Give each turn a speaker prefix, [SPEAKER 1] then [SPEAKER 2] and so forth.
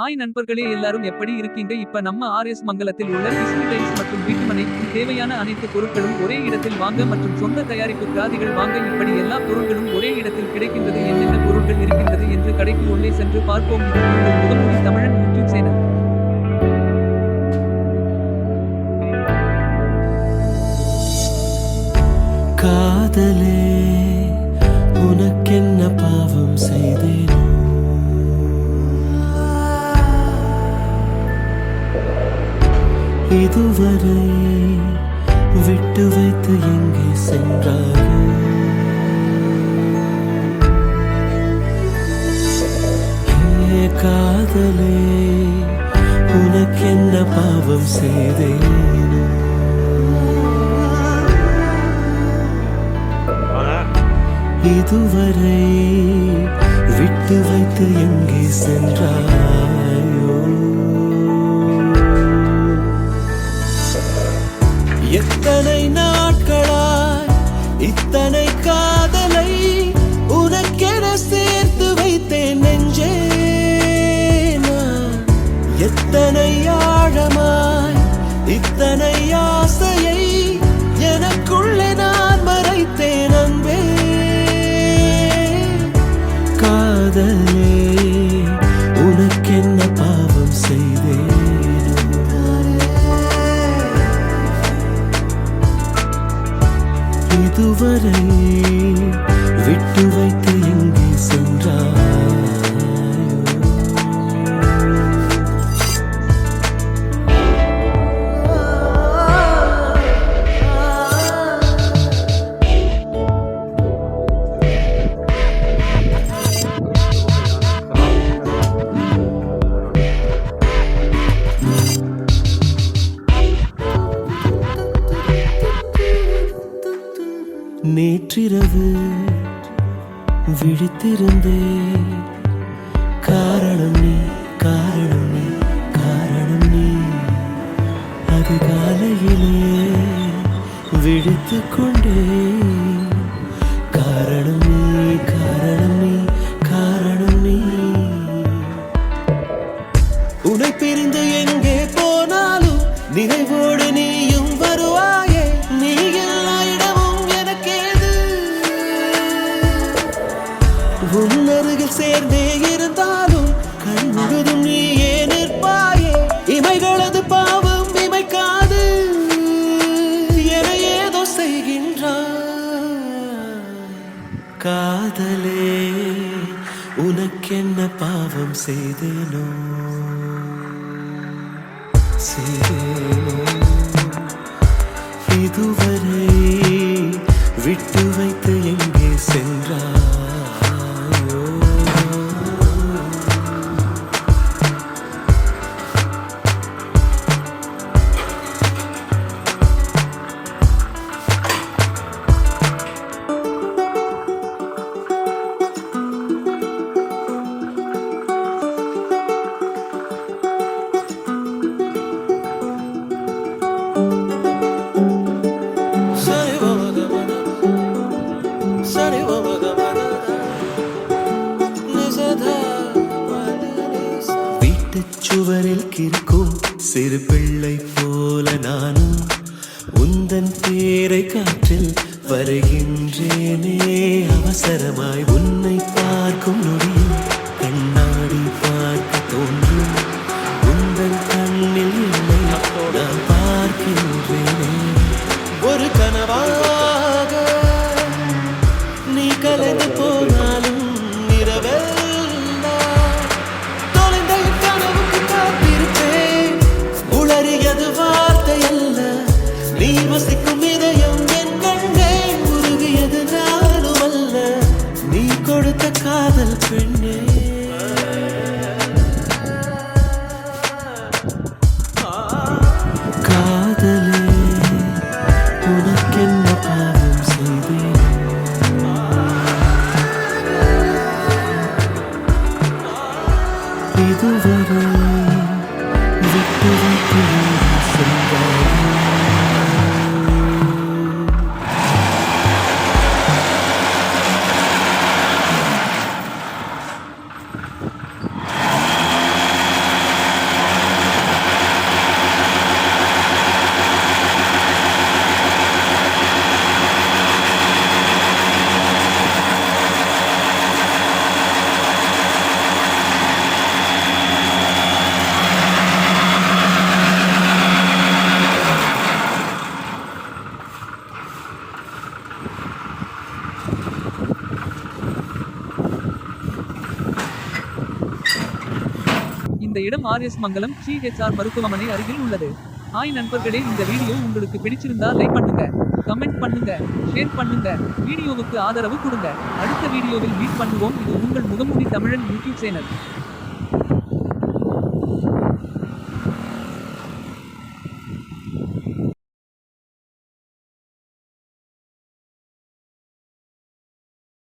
[SPEAKER 1] Hi நண்பர்களே எல்லாரும் எப்படி இருக்கீங்க? இப்ப நம்ம ஆர்எஸ் மங்கலத்தில் உள்ள டிஸ்னி டைல்ஸ் மற்றும் வீட்டுமனை தேவையான அனைத்து பொருட்களும் ஒரே இடத்தில் வாங்க மற்றும் சொந்த தயாரிப்பு கிராதிகள் வாங்க இப்படி எல்லா பொருட்களும் ஒரே இடத்தில் கிடைக்கின்றது என்னென்ன பொருட்கள் இருக்கின்றது என்று கடைக்கு உள்ளே சென்று பார்ப்போம். இது உங்கள் தமிழன் யூடியூப் சேனல்.
[SPEAKER 2] காதலே உனக்கென்ன பாவம் செய்தேனோ? இதுவரை விட்டு வைத்து எங்கே சென்றாயோ ஹே காதலே உனக்கென்ன பாவம் செய்தேனோ? இதுவரை விட்டு வைத்து எங்கே சென்றார்? எத்தனை நான் நேற்றிரவு விழித்திருந்தே. காரணம் நீ காரணம் நீ காரணம். நீ அது காலையிலே விழித்து கொண்டே. காரணம் என்ன பாவம் செய்தேனோ? செய்தேனோ? இதுவரை விட்டு வைத்து வீட்டுச் சுவரில் கிறுக்கும் சிறு பிள்ளை போல நானும் உந்தன் பேரை காற்றில் வருகின்றேனே. அவசரமாய் உன்னை பார்க்கும் நொடியில் காதல் பெண்ணே
[SPEAKER 1] இடம் ஆர்எஸ் மங்கலம் சிஹெச்ஆர் மருத்துவமனை அருகில் உள்ளது. ஹாய் நண்பர்களே இந்த வீடியோ உங்களுக்கு பிடிச்சிருந்தா லைக் பண்ணுங்க கமெண்ட் பண்ணுங்க ஷேர் பண்ணுங்க வீடியோவுக்கு ஆதரவு கொடுங்க. அடுத்த வீடியோவில் மீட் பண்ணுவோம். இது உங்கள் முகமூடி தமிழன் யூடியூப் சேனல்.